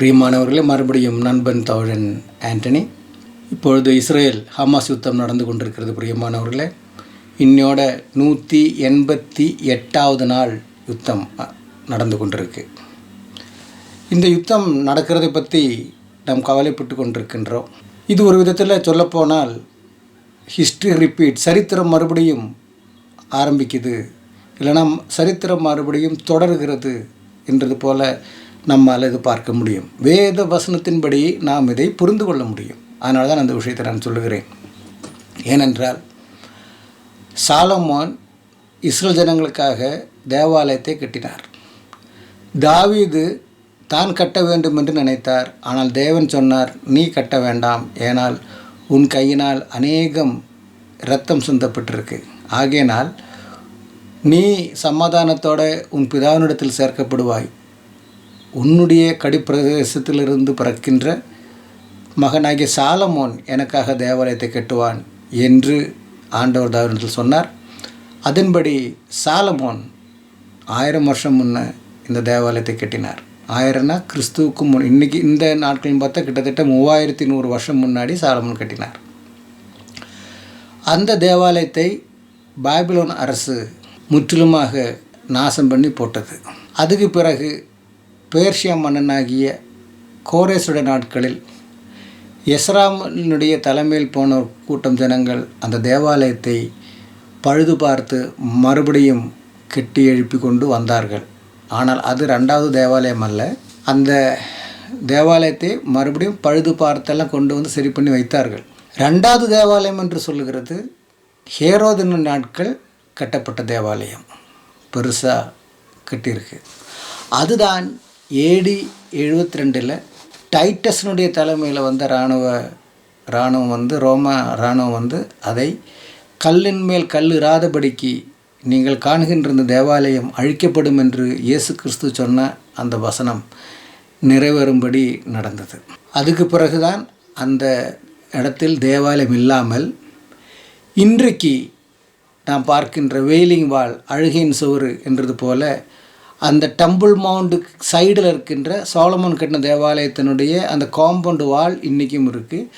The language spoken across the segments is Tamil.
பிரியமானவர்களே மறுபடியும் நண்பன் தோழன் ஆண்டனி. இப்பொழுது இஸ்ரேல் ஹமாஸ் யுத்தம் நடந்து கொண்டிருக்கிறது பிரியமானவர்களே. இன்னையோட நூற்றி எண்பத்தி எட்டாவது நாள் யுத்தம் நடந்து கொண்டிருக்கு. இந்த யுத்தம் நடக்கிறதை பற்றி நாம் கவலைப்பட்டு கொண்டிருக்கின்றோம். இது ஒரு விதத்தில் சொல்லப்போனால் ஹிஸ்ட்ரி ரிப்பீட் சரித்திரம் மறுபடியும் ஆரம்பிக்குது. இல்லைனா சரித்திரம் மறுபடியும் தொடர்கிறது என்றது போல நம்மால் இது பார்க்க முடியும். வேத வசனத்தின்படி நாம் இதை புரிந்து கொள்ள முடியும். அதனால தான் அந்த விஷயத்தை நான் சொல்லுகிறேன். ஏனென்றால் சாலமோன் இஸ்ரேல் ஜனங்களுக்காக தேவாலயத்தை கட்டினார். தாவீது தான் கட்ட வேண்டும் என்று நினைத்தார். ஆனால் தேவன் சொன்னார் நீ கட்ட வேண்டாம். ஏனால் உன் கையினால் அநேகம் இரத்தம் சிந்தப்பட்டிருக்கு ஆகையினால் நீ சமாதானத்தோட உன் பிதாவினிடத்தில் சேர்க்கப்படுவாய். உன்னுடைய கடிப்பிரதேசத்திலிருந்து பிறக்கின்ற மகனாகிய சாலமோன் எனக்காக தேவாலயத்தை கட்டுவான் என்று ஆண்டவர் தாவிடத்தில் சொன்னார். அதன்படி சாலமோன் ஆயிரம் வருஷம் முன்ன இந்த தேவாலயத்தை கட்டினார். ஆயிரம்னா கிறிஸ்துவுக்கு முன் இன்னைக்கு இந்த நாட்களின் பார்த்தா கிட்டத்தட்ட மூவாயிரத்தி நூறு வருஷம் முன்னாடி சாலமோன் கட்டினார். அந்த தேவாலயத்தை பாபிலோன் அரசு முற்றிலுமாக நாசம் பண்ணி போட்டது. அதுக்கு பிறகு பேர்ஷியா மன்னனாகிய கோரேசுடைய நாட்களில் எஸ்ராமனுடைய தலைமையில் போன கூட்டம் ஜனங்கள் அந்த தேவாலயத்தை பழுது பார்த்து மறுபடியும் கெட்டி எழுப்பி கொண்டு வந்தார்கள். ஆனால் அது ரெண்டாவது தேவாலயம் அல்ல. அந்த தேவாலயத்தை மறுபடியும் பழுது பார்த்தெல்லாம் கொண்டு வந்து சரி பண்ணி வைத்தார்கள். ரெண்டாவது தேவாலயம் என்று சொல்லுகிறது ஹேரோதின நாட்கள் கட்டப்பட்ட தேவாலயம். பெருசாக கட்டியிருக்கு. அதுதான் ஏடி எழுபத்தி ரெண்டில் டைட்டஸ்னுடைய தலைமையில் வந்த இராணுவ இராணுவம் வந்து ரோமா இராணுவம் வந்து அதை கல்லின் மேல் கல் இராதபடிக்கு நீங்கள் காணுகின்ற இந்த தேவாலயம் அழிக்கப்படும் என்று இயேசு கிறிஸ்து சொன்ன அந்த வசனம் நிறைவேறும்படி நடந்தது. அதுக்கு பிறகுதான் அந்த இடத்தில் தேவாலயம் இல்லாமல் இன்றைக்கு நாம் பார்க்கின்ற வெயிலிங் வால் அழுகையின் சுவரு என்றது போல அந்த டம்பிள் மவுண்டு சைடில் இருக்கின்ற சோழமன் கட்டின தேவாலயத்தினுடைய அந்த காம்பவுண்டு வால் இன்றைக்கும் இருக்குது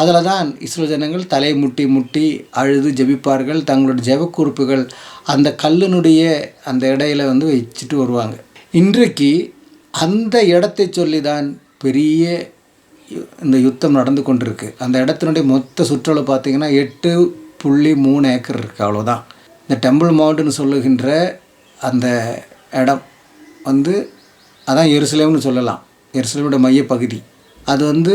அதில் தான் இஸ்ரோ ஜனங்கள் தலை முட்டி முட்டி அழுது ஜெபிப்பார்கள். தங்களுடைய ஜெபக்குறிப்புகள் அந்த கல்லினுடைய அந்த இடையில வந்து வச்சுட்டு வருவாங்க. இன்றைக்கு அந்த இடத்தை சொல்லி தான் பெரிய இந்த யுத்தம் நடந்து கொண்டிருக்கு. அந்த இடத்தினுடைய மொத்த சுற்றளவு பார்த்திங்கன்னா எட்டு புள்ளி மூணு ஏக்கர் இருக்குது அவ்வளோதான் இந்த டெம்பிள் மவுண்ட்னு சொல்லுகின்ற அந்த இடம் வந்து அதான் எருசலேம்னு சொல்லலாம். எருசலேமோட மையப்பகுதி. அது வந்து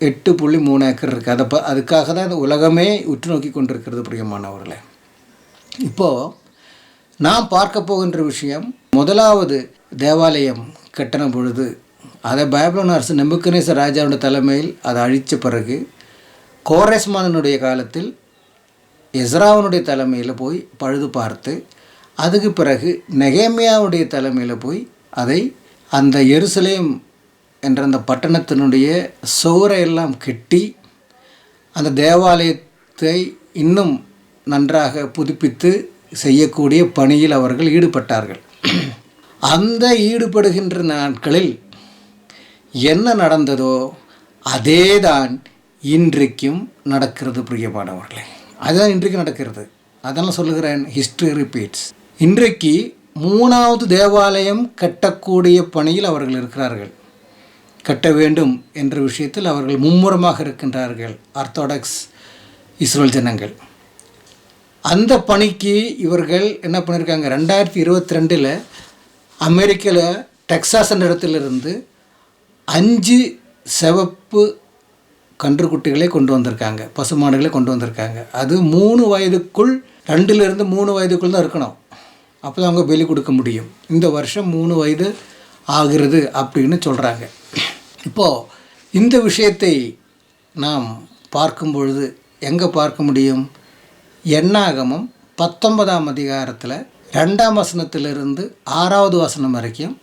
எட்டு புள்ளி மூணு ஏக்கர் இருக்குது அதை ப அதுக்காக தான் இந்த உலகமே உற்று நோக்கி கொண்டிருக்கிறது பிரியமானவர்களே. இப்போது நாம் பார்க்க போகின்ற விஷயம் முதலாவது தேவாலயம் கட்டின பொழுது அதை பைபிளோன் அரசு நெம்புக்கனேச ராஜாவோட தலைமையில் அதை அழித்த பிறகு கோரஸ்மானனுடைய காலத்தில் எஸ்ராவனுடைய தலைமையில் போய் பழுது பார்த்து அதுக்கு பிறகு நெகேமியாவுடைய தலைமையில் போய் அதை அந்த எருசலேம் என்ற அந்த பட்டணத்தினுடைய சுவரை எல்லாம் கெட்டி அந்த தேவாலயத்தை இன்னும் நன்றாக புதுப்பித்து செய்யக்கூடிய பணியில் அவர்கள் ஈடுபட்டார்கள். அந்த ஈடுபடுகின்ற நாட்களில் என்ன நடந்ததோ அதேதான் இன்றைக்கும் நடக்கிறது பிரியமானவர்களே. அதுதான் இன்றைக்கு நடக்கிறது. அதெல்லாம் சொல்லுகிறேன் ஹிஸ்ட்ரி ரிப்பீட்ஸ் இன்றைக்கு மூணாவது தேவாலயம் கட்டக்கூடிய பணியில் அவர்கள் இருக்கிறார்கள். கட்ட வேண்டும் என்ற விஷயத்தில் அவர்கள் மும்முரமாக இருக்கின்றார்கள் ஆர்த்தோடாக்ஸ் இஸ்ரோல் ஜனங்கள். அந்த பணிக்கு இவர்கள் என்ன பண்ணியிருக்காங்க ரெண்டாயிரத்தி இருபத்தி ரெண்டில் அமெரிக்காவில் டெக்ஸாஸ் என்ற இடத்திலிருந்து அஞ்சு சிவப்பு கன்றுக்குட்டிகளை கொண்டு வந்திருக்காங்க பசுமாடுகளை கொண்டு வந்திருக்காங்க. அது மூணு வயதுக்குள் ரெண்டுலேருந்து மூணு வயதுக்குள் தான் இருக்கணும். அப்போ தான் அவங்க பலி கொடுக்க முடியும். இந்த வருஷம் மூணு வயது ஆகிறது அப்படின்னு சொல்கிறாங்க இப்போது இந்த விஷயத்தை நாம் பார்க்கும் பொழுது எங்கே பார்க்க முடியும்? எண்ணாகமம் பத்தொன்பதாம் அதிகாரத்தில் ரெண்டாம் வசனத்திலிருந்து ஆறாவது வசனம் வரைக்கும்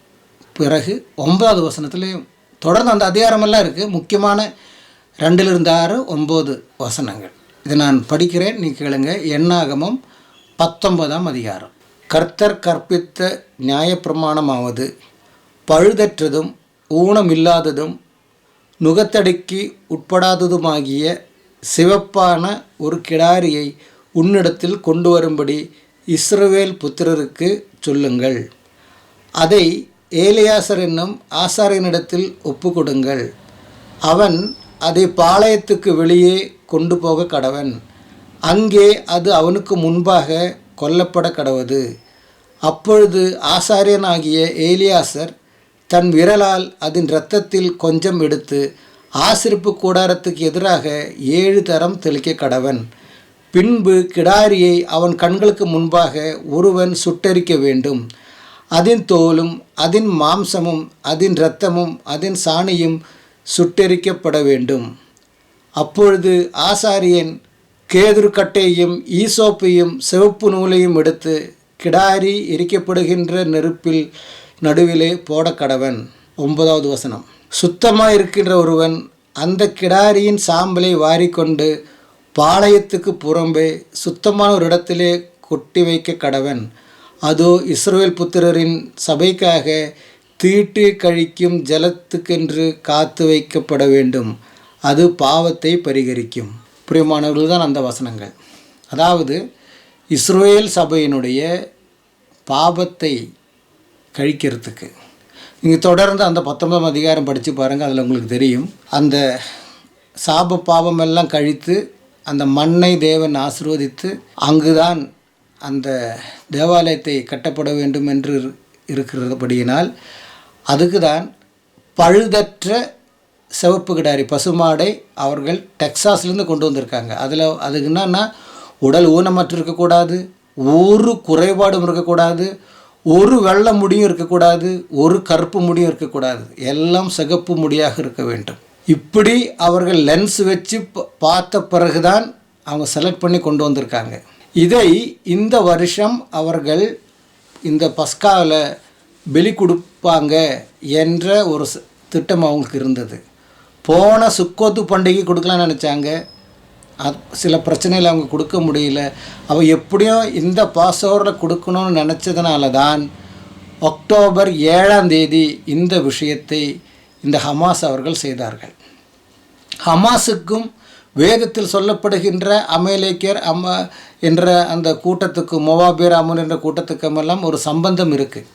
பிறகு ஒன்பதாவது வசனத்துலேயும் தொடர்ந்து அந்த அதிகாரமெல்லாம் இருக்குது முக்கியமான ரெண்டிலிருந்து ஆறு ஒம்பது வசனங்கள். இதை நான் படிக்கிறேன் நீ கேளுங்க. எண்ணாகமம் பத்தொன்பதாம் அதிகாரம். கர்த்தர் கற்பித்த நியாயப்பிரமாணமாவது பழுதற்றதும் ஊனமில்லாததும் நுகத்தடிக்கு உட்படாததுமாகிய சிவப்பான ஒரு கிடாரியை உன்னிடத்தில் கொண்டு வரும்படி இஸ்ரவேல் புத்திரருக்கு சொல்லுங்கள். அதை ஏலியாசர் என்னும் ஆசாரியனிடத்தில் ஒப்புக்கொடுங்கள். அவன் அதை பாளையத்துக்கு வெளியே கொண்டு போக கடவன். அங்கே அது அவனுக்கு முன்பாக கொல்லப்பட கடவது அப்பொழுது ஆசாரியனாகிய ஏலியாசர் தன் விரலால் அதன் இரத்தத்தில் கொஞ்சம் எடுத்து ஆசிரிப்பு கூடாரத்துக்கு எதிராக ஏழு தரம் தெளிக்க கடவன். பின்பு கிடாரியை அவன் கண்களுக்கு முன்பாக ஒருவன் சுட்டரிக்க வேண்டும். அதன் தோலும் அதன் மாம்சமும் அதன் இரத்தமும் அதன் சாணியும் சுட்டெரிக்கப்பட வேண்டும். அப்பொழுது ஆசாரியன் கேதுர்கட்டையும் ஈசோப்பையும் சிவப்பு நூலையும் எடுத்து கிடாரி எரிக்கப்படுகின்ற நெருப்பில் நடுவிலே போட கடவன். ஒன்பதாவது வசனம். சுத்தமாக இருக்கின்ற ஒருவன் அந்த கிடாரியின் சாம்பலை வாரிக்கொண்டு பாளையத்துக்கு புறம்பே சுத்தமான ஒரு இடத்திலே கொட்டி வைக்க கடவன். அதோ இஸ்ரேல் புத்திரரின் சபைக்காக தீட்டு கழிக்கும் ஜலத்துக்கென்று காத்து வைக்கப்பட வேண்டும். அது பாவத்தை பரிகரிக்கும். பிரியமானவர்கள் தான் அந்த வசனங்கள். அதாவது இஸ்ரவேல் சபையினுடைய பாபத்தை கழிக்கிறதுக்கு. நீங்கள் தொடர்ந்து அந்த பத்தொன்பதாம் அதிகாரம் படித்து பாருங்கள் அதில் உங்களுக்கு தெரியும். அந்த சாப பாவமெல்லாம் கழித்து அந்த மண்ணை தேவன் ஆசிர்வதித்து அங்குதான் அந்த தேவாலயத்தை கட்டப்பட வேண்டும் என்று இருக்கிறபடியினால் அதுக்கு தான் பழுதற்ற சிவப்பு கிடாரி பசுமாடை அவர்கள் டெக்சாஸ்லேருந்து கொண்டு வந்திருக்காங்க. அதில் அதுக்கு என்னன்னா உடல் ஊனமற்று இருக்கக்கூடாது ஒரு குறைபாடும் இருக்கக்கூடாது ஒரு வெள்ளை முடியும் இருக்கக்கூடாது ஒரு கருப்பு முடியும் இருக்கக்கூடாது. எல்லாம் சிகப்பு முடியாக இருக்க வேண்டும். இப்படி அவர்கள் லென்ஸ் வச்சு பார்த்த பிறகுதான் அவங்க செலக்ட் பண்ணி கொண்டு வந்திருக்காங்க. இதை இந்த வருஷம் அவர்கள் இந்த பஸ்காவில் பலி கொடுப்பாங்க என்ற ஒரு திட்டம் அவங்களுக்கு இருந்தது. போன சுக்கோத்து பண்டிகை கொடுக்கலாம்னு நினச்சாங்க. சில பிரச்சனையில் அவங்க கொடுக்க முடியல. அவள் எப்படியும் இந்த பாஸ்ஓவரில் கொடுக்கணும்னு நினச்சதுனால தான் அக்டோபர் ஏழாம் தேதி இந்த விஷயத்தை இந்த ஹமாஸ் அவர்கள் செய்தார்கள். ஹமாஸுக்கும் வேதத்தில் சொல்லப்படுகின்ற அமேலேக்கியர் அம்ம என்ற அந்த கூட்டத்துக்கு மொவாபியர் அம்மன் என்ற கூட்டத்துக்குமெல்லாம் ஒரு சம்பந்தம் இருக்குது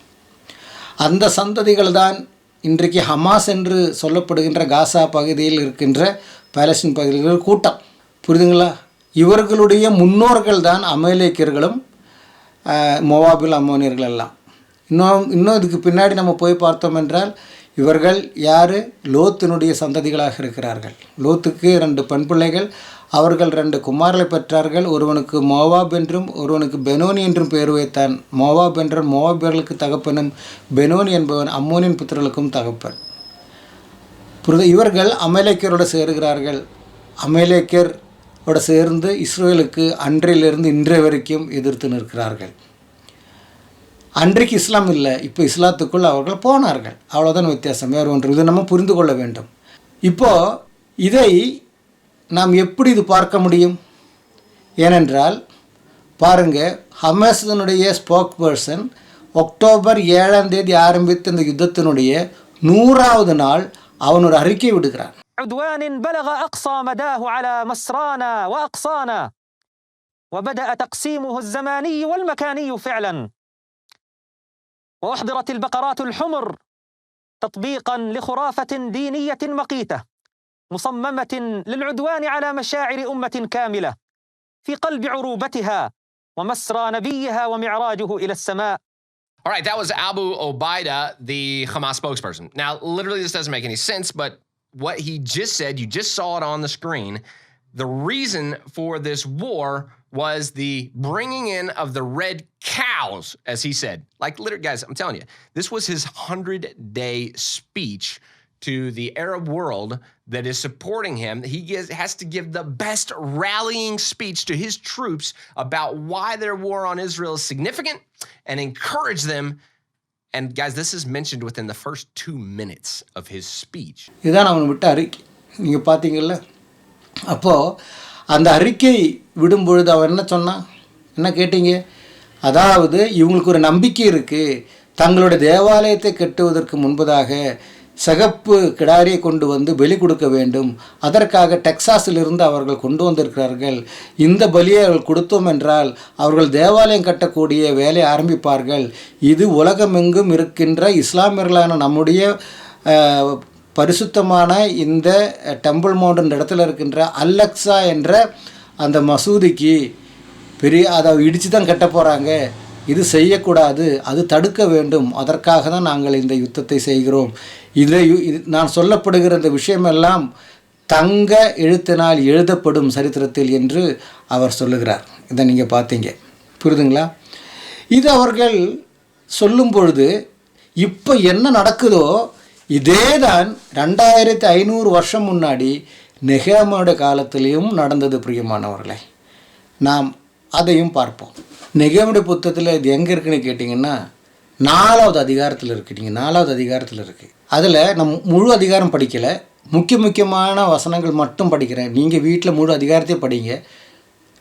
அந்த சந்ததிகள் தான் இன்றைக்கு ஹமாஸ் என்று சொல்லப்படுகின்ற காசா பகுதியில் இருக்கின்ற பாலஸ்தீன் பகுதியில் கூட்டம். புரியுதுங்களா இவர்களுடைய முன்னோர்கள் தான் அமேலேக்கியர்களும் மொவாபில் அம்மோனியர்கள் எல்லாம் இன்னும் இன்னும் இதுக்கு பின்னாடி நம்ம போய் பார்த்தோம் என்றால் இவர்கள் யார்? லோத்தினுடைய சந்ததிகளாக இருக்கிறார்கள். லோத்துக்கு இரண்டு பெண் பிள்ளைகள் அவர்கள் ரெண்டு குமாரலை பெற்றார்கள். ஒருவனுக்கு மோவாப் என்றும் ஒருவனுக்கு பெனோனி என்றும் பெயர் வைத்தான். மோவாப் என்ற மோவாபியர்களுக்கு தகப்பனும் பெனோனி என்பவன் அம்மோனின் புத்திரர்களுக்கும் தகப்பன். புரித? இவர்கள் அமலேக்கியரோடு சேருகிறார்கள். அமலேக்கியரோடு சேர்ந்து இஸ்ரேலுக்கு அன்றையிலிருந்து இன்றைய வரைக்கும் எதிர்த்து நிற்கிறார்கள். அன்றைக்கு இஸ்லாம் இல்லை. இப்போ இஸ்லாத்துக்குள் அவர்கள் போனார்கள். அவ்வளோதான் வித்தியாசம். வேறு ஒன்று. இது நம்ம புரிந்து கொள்ள வேண்டும். இப்போது இதை நாம் எப்படி இது பார்க்க முடியும் ஏனென்றால் பாருங்கள் ஹமேசனுடைய ஸ்போக் பர்சன் அக்டோபர் ஏழாம் தேதி ஆரம்பித்த இந்த யுத்தத்தினுடைய நூறாவது நாள் அவன் ஒரு அறிக்கை விடுகிறான் عدوان بلغ أقصى مداه على مسرانا وأقصانا وبدأ تقسيمه الزماني والمكاني فعلا وأحضرت البقرات الحمر تطبيقا لخرافة دينية مقيتة مصممة للعدوان على مشاعر أمة كاملة في قلب عروبتها ومسرى نبيها ومعراجه إلى السماء All right, that was Abu Obaida, the Hamas spokesperson. Now, literally, this doesn't make any sense, but what he just said, you just saw it on the screen. The reason for this war was the bringing in of the red cows, as he said. Like, literally, guys, I'm telling you, this was his 100 day speech to the Arab world that is supporting him. He gives, has to give the best rallying speech to his troops about why their war on Israel is significant and encourage them. And guys, this is mentioned within the first two minutes of his speech. இதுதான் அவன் விட்ட அறிக்கை நீங்கள் பார்த்தீங்கல்ல அப்போது அந்த அறிக்கை விடும்பொழுது அவன் என்ன சொன்னான் என்ன கேட்டீங்க அதாவது இவங்களுக்கு ஒரு நம்பிக்கை இருக்குது தங்களுடைய தேவாலயத்தை கட்டுவதற்கு முன்பதாக சிகப்பு கிடாரியை கொண்டு வந்து பலி கொடுக்க வேண்டும். அதற்காக டெக்சாஸிலிருந்து அவர்கள் கொண்டு வந்திருக்கிறார்கள். இந்த பலியை அவர்கள் கொடுத்தோம் என்றால் அவர்கள் தேவாலயம் கட்டக்கூடிய வேலையை ஆரம்பிப்பார்கள். இது உலகமெங்கும் இருக்கின்ற இஸ்லாமியர்களான நம்முடைய பரிசுத்தமான இந்த டெம்பிள் மவுண்டன் இடத்துல இருக்கின்ற அல்லக்ஸா என்ற அந்த மசூதிக்கு பெரிய அதை இடித்து தான் கட்ட போகிறாங்க இது செய்யக்கூடாது அது தடுக்க வேண்டும். அதற்காக தான் நாங்கள் இந்த யுத்தத்தை செய்கிறோம். இதை இது நான் சொல்லப்படுகிற இந்த விஷயமெல்லாம் தங்க எழுத்தினால் எழுதப்படும் சரித்திரத்தில் என்று அவர் சொல்லுகிறார். இதை நீங்கள் பார்த்தீங்க. புரியுதுங்களா இது அவர்கள் சொல்லும் பொழுது இப்போ என்ன நடக்குதோ இதே தான் ரெண்டாயிரத்தி ஐநூறு வருஷம் முன்னாடி நெகேமோட காலத்திலையும் நடந்தது பிரியமானவர்களே. நாம் அதையும் பார்ப்போம். நெகேமுடைய புத்தகத்தில் இது எங்கே இருக்குன்னு கேட்டிங்கன்னா நாலாவது அதிகாரத்தில் இருக்குது நீங்கள் நாலாவது அதிகாரத்தில் இருக்குது அதில் நான் முழு அதிகாரம் படிக்கலை. முக்கிய முக்கியமான வசனங்கள் மட்டும் படிக்கிறேன். நீங்கள் வீட்டில் முழு அதிகாரத்தையும் படிங்க.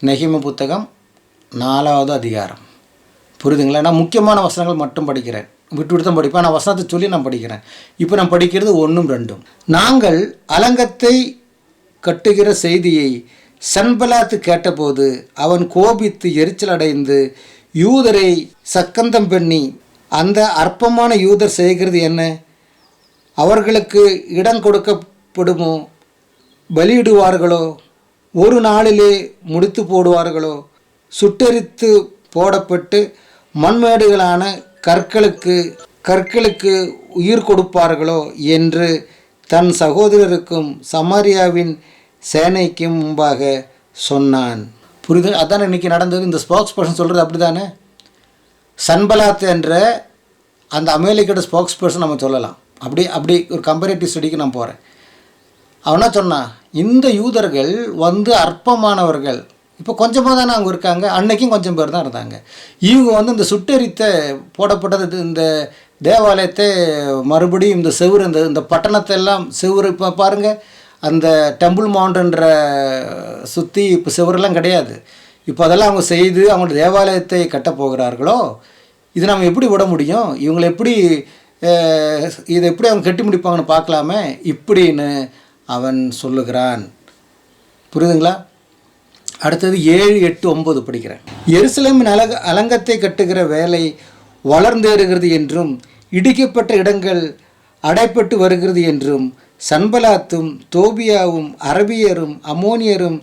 நெகிம புத்தகம் நாலாவது அதிகாரம். புரியுதுங்களா நான் முக்கியமான வசனங்கள் மட்டும் படிக்கிறேன். விட்டு விட்டு தான் படிப்பேன். நான் வசனத்தை சொல்லி நான் படிக்கிறேன். இப்போ நான் படிக்கிறது ஒன்றும் ரெண்டும். நாங்கள் அலங்கத்தை கட்டுகிற செய்தியை சன்பலாத்து கேட்டபோது அவன் கோபித்து எரிச்சல் அடைந்து யூதரை சக்கந்தம் பண்ணி அந்த அற்பமான யூதர் செய்கிறது என்ன? அவர்களுக்கு இடம் கொடுக்கப்படுமோ? பலியிடுவார்களோ? ஒரு நாளிலே முடித்து போடுவார்களோ? சுட்டெரித்து போடப்பட்டு மண்மேடுகளான கற்களுக்கு கற்களுக்கு உயிர் கொடுப்பார்களோ என்று தன் சகோதரருக்கும் சமாரியாவின் சேனைக்கும் முன்பாக சொன்னான். புரிதல் அதான் இன்னைக்கு நடந்தது. இந்த ஸ்போக்ஸ் பர்சன் சொல்கிறது அப்படி தானே சன்பலாத் என்ற அந்த அமெரிக்கோட ஸ்போக்ஸ் பர்சன் நம்ம சொல்லலாம். அப்படி அப்படி ஒரு கம்பேரேட்டிவ் ஸ்டடிக்கு நான் போகிறேன் அவனா சொன்னான் இந்த யூதர்கள் வந்து அற்பமானவர்கள். இப்போ கொஞ்சமாக தானே அவங்க இருக்காங்க? அன்னைக்கும் கொஞ்சம் பேர் தான் இருந்தாங்க. இவங்க வந்து இந்த சுட்டெரித்த போடப்பட்டது இந்த தேவாலயத்தை மறுபடியும் இந்த செவுரு இந்த இந்த பட்டணத்தை எல்லாம் செவ்வறு இப்போ பாருங்கள் அந்த டெம்பிள் மவுண்டன்ற சுற்றி இப்போ செவரெல்லாம் கிடையாது. இப்போ அதெல்லாம் அவங்க செய்து அவங்களோட தேவாலயத்தை கட்டப் போகிறார்களோ? இது நம்ம எப்படி விட முடியும்? இவங்களை எப்படி இதை எப்படி அவங்க கட்டி முடிப்பாங்கன்னு பார்க்கலாமே? இப்படின்னு அவன் சொல்லுகிறான். புரியுதுங்களா? அடுத்தது ஏழு எட்டு ஒன்பது படிக்கிறேன். எருசலேமின் அலக அலங்கத்தை கட்டுகிற வேலை வளர்ந்தேறுகிறது என்றும் இடிக்கப்பட்ட இடங்கள் அடைப்பட்டு வருகிறது என்றும் சன்பலாத்தும் தோபியாவும் அரபியரும் அமோனியரும்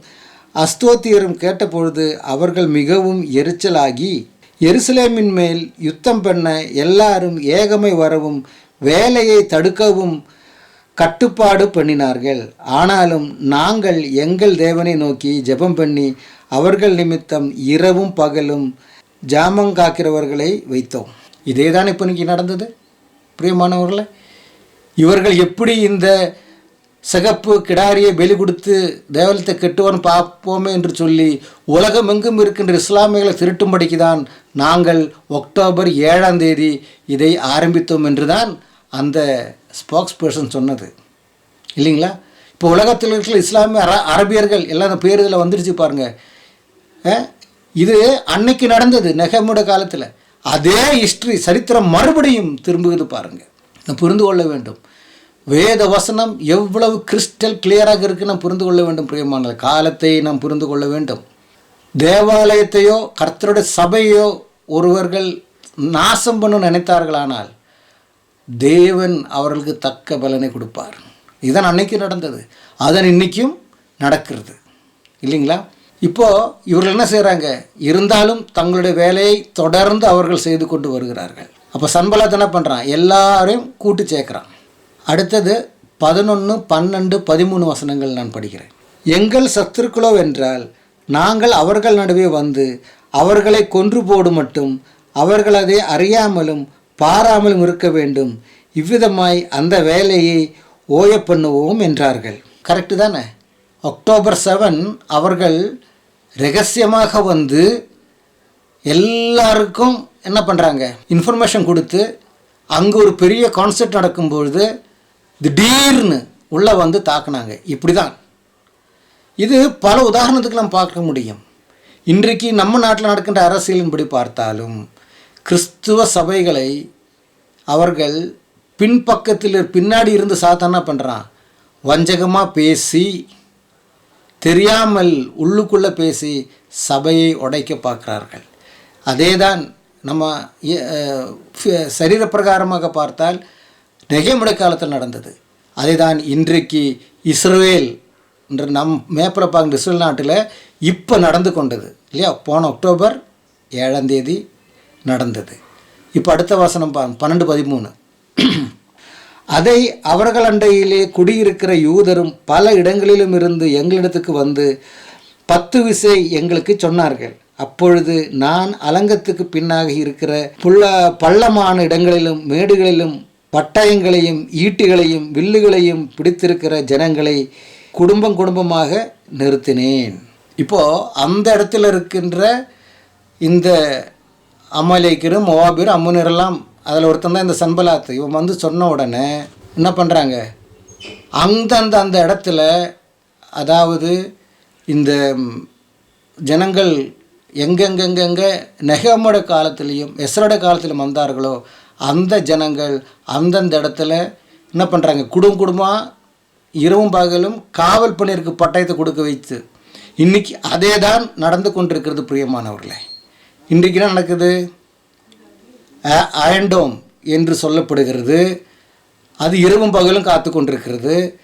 அஸ்தோத்தியரும் கேட்டபொழுது அவர்கள் மிகவும் எரிச்சலாகி எருசலேமின் மேல் யுத்தம் பண்ண எல்லாரும் ஏகமை வரவும் வேலையை தடுக்கவும் கட்டுப்பாடு பண்ணினார்கள். ஆனாலும் நாங்கள் எங்கள் தேவனை நோக்கி ஜெபம் பண்ணி அவர்கள் நிமித்தம் இரவும் பகலும் ஜாமம் காக்கிறவர்களை வைத்தோம். இதே தான் இப்போ இன்னைக்கு நடந்தது. பிரியமானவர்களை இவர்கள் எப்படி இந்த சிகப்பு கிடாரியை வெளி கொடுத்து தேவலத்தை கெட்டுவன் பார்ப்போமே என்று சொல்லி உலகமெங்கும் இருக்கின்ற இஸ்லாமியர்களை திருட்டும்படிக்கு தான் நாங்கள் அக்டோபர் ஏழாம் தேதி இதை ஆரம்பித்தோம் என்று தான் அந்த ஸ்போக்ஸ் பர்சன் சொன்னது. இல்லைங்களா? இப்போ உலகத்தில் இருக்கிற இஸ்லாமிய அர அரபியர்கள் எல்லாம் அந்த பேர் இதில் வந்துடுச்சு பாருங்க. இது அன்னைக்கு நடந்தது நெகமுட காலத்தில். அதே ஹிஸ்ட்ரி சரித்திரம் மறுபடியும் திரும்புகிறது பாருங்கள் புரிந்து கொள்ள வேண்டும். வேத வசனம் எவ்வளவு கிறிஸ்டல் கிளியராக இருக்கு நாம் புரிந்து கொள்ள வேண்டும் பிரியமான காலத்தை நாம் புரிந்து கொள்ள வேண்டும். தேவாலயத்தையோ கர்த்தருடைய சபையோ ஒருவர்கள் நாசம் பண்ண நினைத்தார்களானால் தேவன் அவர்களுக்கு தக்க பலனை கொடுப்பார். இதுதான் அன்னைக்கு நடந்தது. அதன் இன்னைக்கும் நடக்கிறது. இல்லைங்களா? இப்போ இவர்கள் என்ன செய்கிறாங்க இருந்தாலும் தங்களுடைய வேலையை தொடர்ந்து அவர்கள் செய்து கொண்டு வருகிறார்கள். அப்போ சன்பலாத் என்ன பண்ணுறான் எல்லாரையும் கூட்டு சேர்க்குறான். அடுத்தது பதினொன்று பன்னெண்டு பதிமூணு வசனங்கள் நான் படிக்கிறேன். எங்கள் சத்துருக்களோ என்றால் நாங்கள் அவர்கள் நடுவே வந்து அவர்களை கொன்று போடு மட்டும் அவர்கள் அதை அறியாமலும் பாராமலும் இருக்க வேண்டும். இவ்விதமாய் அந்த வேலையை ஓய பண்ணுவோம் என்றார்கள். கரெக்டு தானே? அக்டோபர் செவன் அவர்கள் ரகசியமாக வந்து எல்லாருக்கும் என்ன பண்ணுறாங்க இன்ஃபர்மேஷன் கொடுத்து அங்கே ஒரு பெரிய கான்செர்ட் நடக்கும்பொழுது திடீர்னு உள்ளே வந்து தாக்குனாங்க. இப்படி தான் இது பல உதாரணத்துக்கு நாம் பார்க்க முடியும். இன்றைக்கு நம்ம நாட்டில் நடக்கின்ற அரசியலின்படி பார்த்தாலும் கிறிஸ்துவ சபைகளை அவர்கள் பின்பக்கத்தில் பின்னாடி இருந்து சாத்தானா பண்ணுறான் வஞ்சகமாக பேசி தெரியாமல் உள்ளுக்குள்ளே பேசி சபையை உடைக்க பார்க்கிறார்கள். அதே தான் நம்ம சரீரப்பிரகாரமாக பார்த்தால் நெகைமுடை காலத்தில் நடந்தது. அதை தான் இன்றைக்கு இஸ்ரேல் என்ற நம் மேப்பரப்பாங்க இஸ்ரேல் நாட்டில் இப்போ நடந்து கொண்டது. இல்லையா? போன அக்டோபர் ஏழாம் தேதி நடந்தது. இப்போ அடுத்த வசனம் பா பன்னெண்டு பதிமூணு. அதை அவர்கள் அண்டையிலே குடியிருக்கிற யூதரும் பல இடங்களிலும் இருந்து எங்களிடத்துக்கு வந்து பத்து விசை எங்களுக்கு சொன்னார்கள். அப்பொழுது நான் அலங்கத்துக்கு பின்னாக இருக்கிற புள்ள பள்ளமான இடங்களிலும் மேடுகளிலும் பட்டயங்களையும் ஈட்டிகளையும் வில்லுகளையும் பிடித்திருக்கிற ஜனங்களை குடும்பம் குடும்பமாக நிறுத்தினேன். இப்போது அந்த இடத்துல இருக்கின்ற இந்த அமலைக்கரும் மோவாபிரும் அம்முனரெல்லாம் அதில் ஒருத்தன் தான் இந்த சன்பலாத்து. இவன் வந்து சொன்ன உடனே என்ன பண்ணுறாங்க அந்தந்த அந்த இடத்துல அதாவது இந்த ஜனங்கள் எங்கெங்கெங்கெங்க நெகமோட காலத்துலேயும் எஸ்ரோட காலத்திலும் வந்தார்களோ அந்த ஜனங்கள் அந்தந்த இடத்துல என்ன பண்ணுறாங்க குடும்ப குடும்பமாக இரவும் பகலும் காவல் பணியிற்கு பட்டயத்தை கொடுக்க வைத்து இன்றைக்கி அதே தான் நடந்து கொண்டிருக்கிறது பிரியமானவர்களே. இன்றைக்கு என்ன நடக்குது? அ- என்று சொல்லப்படுகிறது. அது இரவும் பகலும் காத்து கொண்டிருக்கிறது.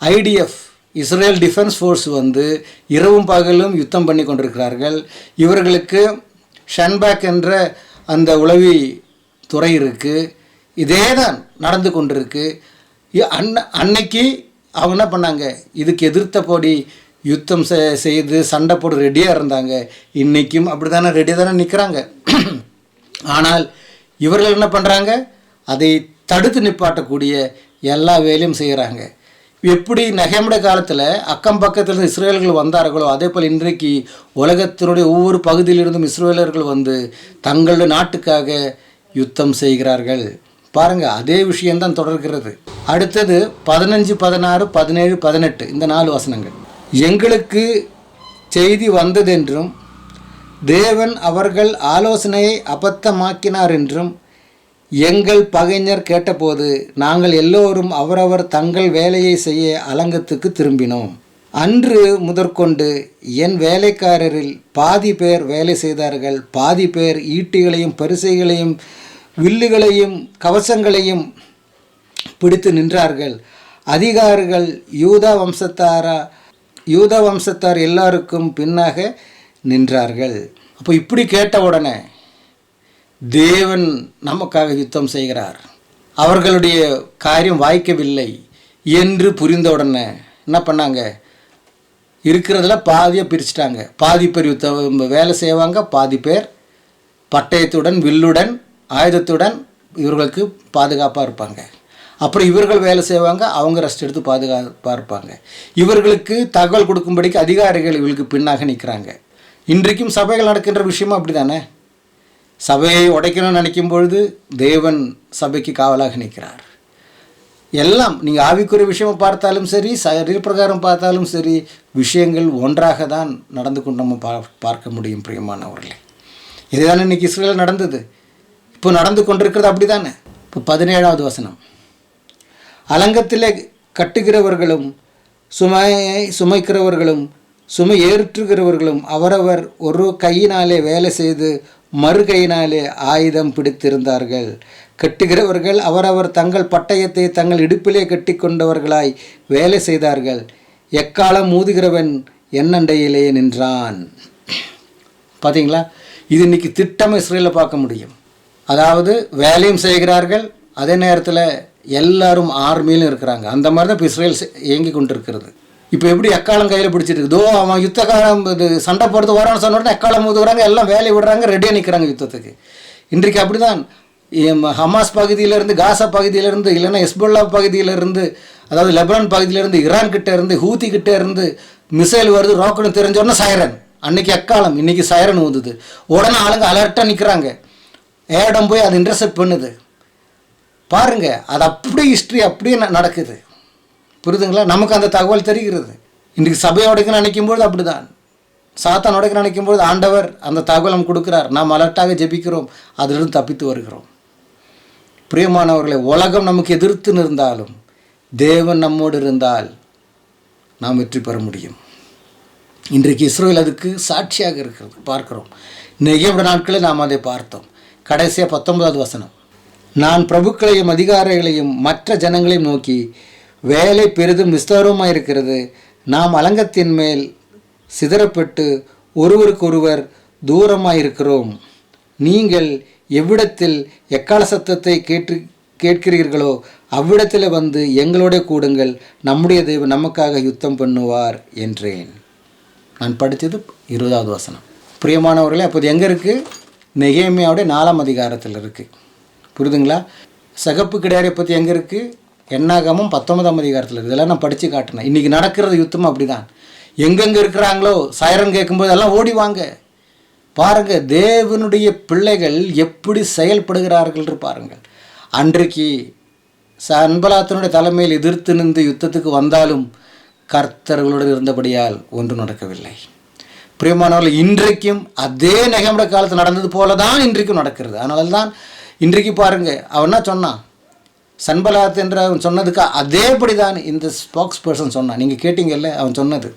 ஐடிஎஃப் இஸ்ரேல் டிஃபென்ஸ் ஃபோர்ஸ் வந்து இரவும் பகலும் யுத்தம் பண்ணி கொண்டிருக்கிறார்கள். இவர்களுக்கு ஷன்பேக் என்ற அந்த உளவி துறை இருக்குது இதே தான் நடந்து கொண்டிருக்கு. அன்ன அன்னைக்கு அவங்க என்ன பண்ணாங்க? இதுக்கு எதிர்த்தபடி யுத்தம் செ- செய்து சண்டை போட ரெடியாக இருந்தாங்க. இன்றைக்கும் அப்படி தானே ரெடியாக தானே நிற்கிறாங்க ஆனால் இவர்கள் என்ன பண்ணுறாங்க அதை தடுத்து நிப்பாட்டக்கூடிய எல்லா வேலையும் செய்கிறாங்க எப்படி நகைமுட காலத்தில் அக்கம் பக்கத்தில் இஸ்ரேலர்கள் வந்தார்களோ அதே போல் இன்றைக்கு உலகத்தினுடைய ஒவ்வொரு பகுதியிலிருந்தும் இஸ்ரேலர்கள் வந்து தங்களுடைய நாட்டுக்காக யுத்தம் செய்கிறார்கள். பாருங்க அதே விஷயம்தான் தொடர்கிறது. அடுத்தது பதினஞ்சு பதினாறு பதினேழு பதினெட்டு இந்த நாலு வசனங்கள். எங்களுக்கு செய்தி வந்ததென்றும் தேவன் அவர்கள் ஆலோசனையை அபத்தமாக்கினார் என்றும் எங்கள் பகைஞர் கேட்டபோது நாங்கள் எல்லோரும் அவரவர் தங்கள் வேலையை செய்ய அலங்கத்துக்கு திரும்பினோம். அன்று முதற்கொண்டு என் வேலைக்காரரில் பாதி பேர் வேலை செய்தார்கள் பாதி பேர் ஈட்டிகளையும் பரிசைகளையும் வில்லுகளையும் கவசங்களையும் பிடித்து நின்றார்கள். அதிகாரிகள் யூதா வம்சத்தாரா யூதா வம்சத்தார் எல்லாருக்கும் பின்னாக நின்றார்கள். அப்போ இப்படி கேட்ட உடனே தேவன் நமக்காக யுத்தம் செய்கிறார். அவர்களுடைய காரியம் வாய்க்கவில்லை என்று புரிந்த உடனே என்ன பண்ணாங்க? இருக்கிறதுல பாதியை பிரிச்சுட்டாங்க. பாதி பேர் யுத்தம் வேலை செய்வாங்க பாதி பேர் பட்டயத்துடன் வில்லுடன் ஆயுதத்துடன் இவர்களுக்கு பாதுகாப்பாக இருப்பாங்க. அப்புறம் இவர்கள் வேலை செய்வாங்க அவங்க ரெஸ்ட் எடுத்து பாதுகாப்பாக இருப்பாங்க. இவர்களுக்கு தகவல் கொடுக்கும்படிக்கு அதிகாரிகள் இவர்களுக்கு பின்னாக நிற்கிறாங்க இன்றைக்கும் சபைகள் நடக்கின்ற விஷயமும் அப்படி தானே சபையை உடைக்கணும்னு நினைக்கும் பொழுது தேவன் சபைக்கு காவலாக நிற்கிறார். எல்லாம் நீங்கள் ஆவிக்குரிய விஷயமா பார்த்தாலும் சரி சரீர பிரகாரம் பார்த்தாலும் சரி விஷயங்கள் ஒன்றாக தான் நடந்து கொண்டு நம்ம பா பார்க்க முடியும் பிரியமானவர்களே. இதுதானே இன்னைக்கு இஸ்ரேல் நடந்தது. இப்போ நடந்து கொண்டிருக்கிறது அப்படி தானே இப்போ பதினேழாவது வசனம். அலங்கத்திலே கட்டுகிறவர்களும் சுமையை சுமைக்கிறவர்களும் சுமை ஏற்றுகிறவர்களும் அவரவர் ஒரு கையினாலே வேலை செய்து மறு கையினாலே ஆயுதம் பிடித்திருந்தார்கள். கட்டுகிறவர்கள் அவரவர் தங்கள் பட்டயத்தை தங்கள் இடுப்பிலே கட்டி கொண்டவர்களாய் வேலை செய்தார்கள். எக்காலம் மூதுகிறவன் என்னண்டையிலே நின்றான். பார்த்தீங்களா இது இன்னைக்கு திட்டம் இஸ்ரேலில் பார்க்க முடியும். அதாவது வேலையும் செய்கிறார்கள் அதே நேரத்தில் எல்லாரும் ஆர்மியிலும் இருக்கிறாங்க. அந்த மாதிரி தான் இப்போ இஸ்ரேல் இயங்கி கொண்டிருக்கிறது. இப்போ எப்படி எக்காலம் கையில் பிடிச்சிருக்கு தோ அவன் யுத்தகாலம் இது சண்டை போடுறது வரான்னு சொன்ன உடனே எக்காலம் ஊதுகிறாங்க? எல்லாம் வேலையை விடுறாங்க ரெடியாக நிற்கிறாங்க யுத்தத்துக்கு. இன்றைக்கு அப்படி தான் ஹமாஸ் பகுதியிலேருந்து காசா பகுதியிலேருந்து இல்லைன்னா ஹெஸ்புல்லா பகுதியிலேருந்து அதாவது லெபனான் பகுதியிலேருந்து ஈரான் கிட்டே இருந்து ஹூத்தி கிட்டே இருந்து மிசைல் வருது ராக்கெட் தெரிஞ்சோடனே சைரன். அன்னைக்கு அக்காலம் இன்னைக்கு சைரன் ஊதுது. உடனே ஆளுங்க அலர்ட்டாக நிற்கிறாங்க ஏடம் போய் அது இன்டர்செப்ட் பண்ணுது. பாருங்க அது அப்படியே ஹிஸ்ட்ரி அப்படியே நடக்குது. புரியுதுங்களா? நமக்கு அந்த தகவல் தெரிகிறது. இன்றைக்கு சபையை உடைக்க நினைக்கும்போது அப்படிதான். சாத்தான் உடைக்க நினைக்கும்போது ஆண்டவர் அந்த தகவல் நம்ம கொடுக்குறார். நாம் அலர்ட்டாக ஜெபிக்கிறோம். அதிலிருந்து தப்பித்து வருகிறோம். பிரியமானவர்களை உலகம் நமக்கு எதிர்த்து நின்றாலும் தேவன் நம்மோடு இருந்தால் நாம் வெற்றி பெற முடியும். இன்றைக்கு இஸ்ரோவில் அதுக்கு சாட்சியாக இருக்கிறது. பார்க்கிறோம். நெகிவிட நாட்களில் நாம் அதை பார்த்தோம். கடைசியாக பத்தொன்பதாவது வசனம். நான் பிரபுக்களையும் அதிகாரிகளையும் மற்ற ஜனங்களையும் நோக்கி வேலை பெரிதும் விஸ்தாரமாக இருக்கிறது. நாம் அலங்கத்தின் மேல் சிதறப்பட்டு ஒருவருக்கொருவர் தூரமாக இருக்கிறோம் நீங்கள் எவ்விடத்தில் எக்கால சத்தத்தை கேட்டு கேட்கிறீர்களோ அவ்விடத்தில் வந்து எங்களோட கூடுங்கள் நம்முடைய தெய்வம் நமக்காக யுத்தம் பண்ணுவார் என்றேன். நான் படித்தது இருபதாவது வசனம். பிரியமானவர்களே அப்போது எங்கே இருக்குது நெகேமியாவுடைய நாலாம் அதிகாரத்தில் இருக்குது புரியுதுங்களா சகப்பு கிடையாரை பற்றி எங்கே இருக்குது எண்ணாகமும் பத்தொன்பதாம் அதிகாரத்தில் இருக்குது இதெல்லாம் நான் படித்து காட்டினேன். இன்றைக்கி நடக்கிறது யுத்தம் அப்படி தான் எங்கெங்கே இருக்கிறாங்களோ சைரன் கேட்கும்போது எல்லாம் ஓடி வாங்க. பாருங்க தேவனுடைய பிள்ளைகள் எப்படி செயல்படுகிறார்கள் என்று பாருங்கள். அன்றைக்கு சன்பலாத்தனுடைய தலைமையில் எதிர்த்து நின்று யுத்தத்துக்கு வந்தாலும் கர்த்தர்களுடன் இருந்தபடியால் ஒன்றும் நடக்கவில்லை. பிரியமானவர்கள் இன்றைக்கும் அதே நெகமுட காலத்தில் நடந்தது போல தான் இன்றைக்கும் நடக்கிறது. அதனால தான் இன்றைக்கு பாருங்கள் அவன் என்ன சொன்னான்? சன்பலாத் என்ற அவன் சொன்னதுக்கு அதேபடி தான் இந்த ஸ்போக்ஸ் பர்சன் சொன்னான். நீங்கள் கேட்டீங்கல்ல அவன் சொன்னது.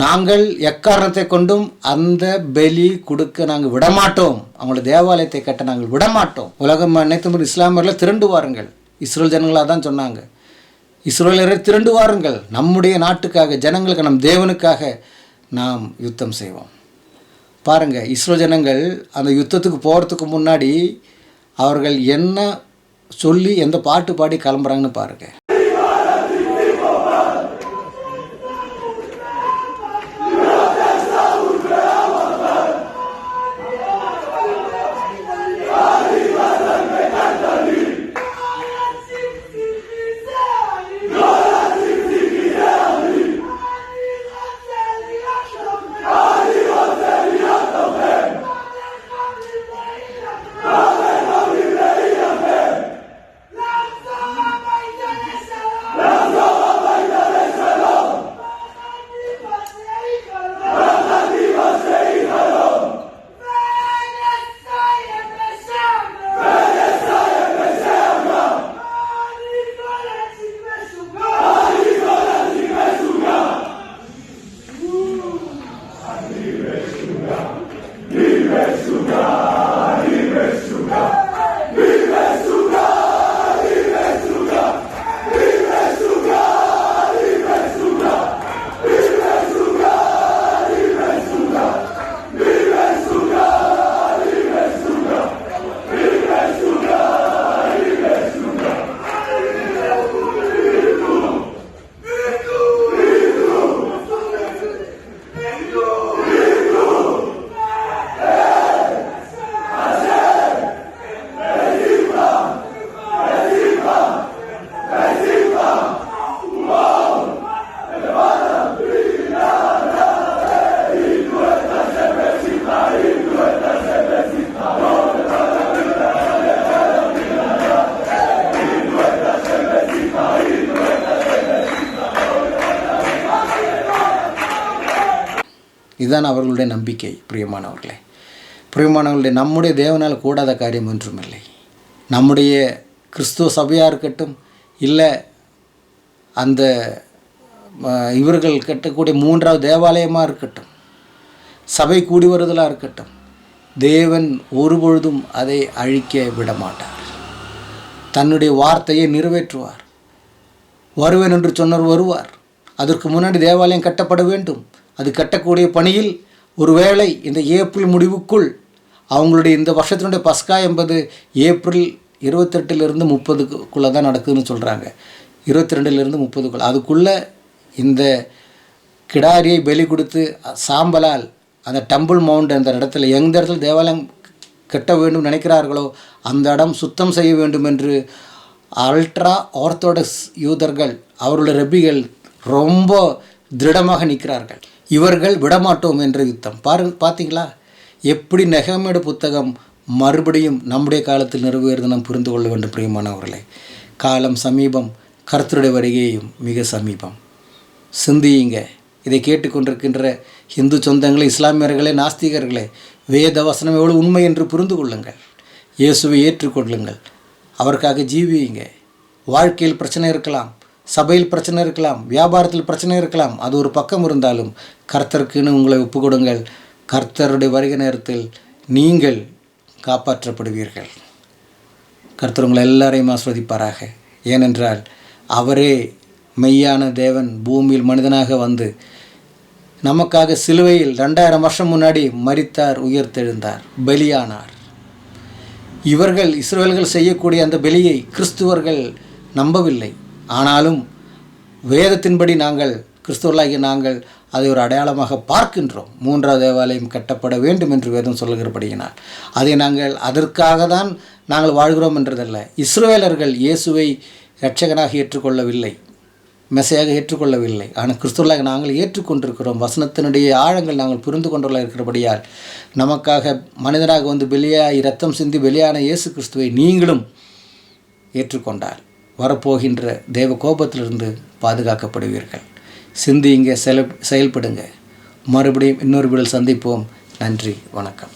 நாங்கள் எக்காரணத்தை கொண்டும் அந்த பலி கொடுக்க நாங்கள் விடமாட்டோம். அவங்களோட தேவாலயத்தை கட்ட நாங்கள் விடமாட்டோம். உலகம் அனைத்து இஸ்லாமியர்கள் திரண்டு வாருங்கள். இஸ்ரோல் ஜனங்களாக தான் சொன்னாங்க. இஸ்ரோலரை திரண்டு வாருங்கள். நம்முடைய நாட்டுக்காக ஜனங்களுக்கு நம் தேவனுக்காக நாம் யுத்தம் செய்வோம். பாருங்கள் இஸ்ரோ ஜனங்கள் அந்த யுத்தத்துக்கு போகிறதுக்கு முன்னாடி அவர்கள் என்ன சொல்லி எந்த பாட்டு பாடி கிளம்புறாங்கன்னு பாருங்கள் இதுதான் அவர்களுடைய நம்பிக்கை பிரியமானவர்களே. பிரியமானவர்களுடைய நம்முடைய தேவனால் கூடாத காரியம் ஒன்றுமில்லை. நம்முடைய கிறிஸ்துவ சபையாக இருக்கட்டும் இல்லை அந்த இவர்கள் கட்டக்கூடிய மூன்றாவது தேவாலயமாக இருக்கட்டும் சபை கூடி வருதலாக இருக்கட்டும் தேவன் ஒருபொழுதும் அதை அழிக்க விட மாட்டார் தன்னுடைய வார்த்தையை நிறைவேற்றுவார். வருவேன் என்று சொன்னவர் வருவார். அதற்கு முன்னாடி தேவாலயம் கட்டப்பட வேண்டும். அது கட்டக்கூடிய பணியில் ஒருவேளை இந்த ஏப்ரல் முடிவுக்குள் அவங்களுடைய இந்த வருஷத்தினுடைய பஸ்கா என்பது ஏப்ரல் இருபத்தெட்டுலேருந்து முப்பதுக்குள்ளே தான் நடக்குதுன்னு சொல்கிறாங்க இருபத்தி ரெண்டுலேருந்து முப்பதுக்குள்ள. அதுக்குள்ளே இந்த கிடாரியை பலி கொடுத்து சாம்பலால் அந்த டம்பிள் மவுண்ட் அந்த இடத்துல எந்த இடத்துல தேவாலயம் கட்ட வேண்டும் நினைக்கிறார்களோ அந்த இடம் சுத்தம் செய்ய வேண்டும் என்று அல்ட்ரா ஆர்த்தோடக்ஸ் யூதர்கள் அவருடைய ரபிகள் ரொம்ப திருடமாக நிற்கிறார்கள். இவர்கள் விடமாட்டோம் என்ற யுத்தம். பாரு பார்த்தீங்களா எப்படி நெகமேடு புத்தகம் மறுபடியும் நம்முடைய காலத்தில் நிறைவேறுது நாம் புரிந்து கொள்ள வேண்டும் பிரியமானவர்களே. காலம் சமீபம் கர்த்தருடைய வருகையும் மிக சமீபம். சிந்தியுங்க. இதை கேட்டுக்கொண்டிருக்கின்ற இந்து சொந்தங்களே இஸ்லாமியர்களே நாஸ்திகர்களே வேத வசனம் எவ்வளவு உண்மை என்று புரிந்து கொள்ளுங்கள். இயேசுவை ஏற்றுக்கொள்ளுங்கள். அவருக்காக ஜீவியுங்க. வாழ்க்கையில் பிரச்சனை இருக்கலாம். சபையில் பிரச்சனை இருக்கலாம் வியாபாரத்தில் பிரச்சனை இருக்கலாம் அது ஒரு பக்கம் இருந்தாலும் கர்த்தருக்குன்னு உங்களை ஒப்பு கொடுங்கள் கர்த்தருடைய வருகை நேரத்தில் நீங்கள் காப்பாற்றப்படுவீர்கள். கர்த்தர் உங்களை எல்லாரையும் ஆஸ்வதிப்பாராக. ஏனென்றால் அவரே மெய்யான தேவன் பூமியில் மனிதனாக வந்து நமக்காக சிலுவையில் ரெண்டாயிரம் வருஷம் முன்னாடி மரித்தார் உயிர்த்தெழுந்தார் பலியானார். இவர்கள் இஸ்ரேல்கள் செய்யக்கூடிய அந்த பலியை கிறிஸ்துவர்கள் நம்பவில்லை. ஆனாலும் வேதத்தின்படி நாங்கள் கிறிஸ்துவர்களாகிய நாங்கள் அதை ஒரு அடையாளமாக பார்க்கின்றோம். மூன்றாவது தேவாலயம் கட்டப்பட வேண்டும் என்று வேதம் சொல்லுகிறபடியினால். அதை நாங்கள் அதற்காக தான் நாங்கள் வாழ்கிறோம் என்றதல்ல. இஸ்ரேலர்கள் இயேசுவை இரட்சகனாக ஏற்றுக்கொள்ளவில்லை. மெசையாக ஏற்றுக்கொள்ளவில்லை. ஆனால் கிறிஸ்துவர்களாக நாங்கள் ஏற்றுக்கொண்டிருக்கிறோம். வசனத்தினுடைய ஆழங்கள் நாங்கள் புரிந்து கொண்டுள்ள இருக்கிறபடியால் நமக்காக மனிதனாக வந்து வெளியாகி ரத்தம் சிந்தி வெளியான இயேசு கிறிஸ்துவை நீங்களும் ஏற்றுக்கொண்டார். வரப்போகின்ற தேவ கோபத்திலிருந்து பாதுகாக்கப்படுவீர்கள். சிந்தியுங்க செல செயல்படுங்க. மறுபடியும் இன்னொரு வீடில் சந்திப்போம். நன்றி வணக்கம்.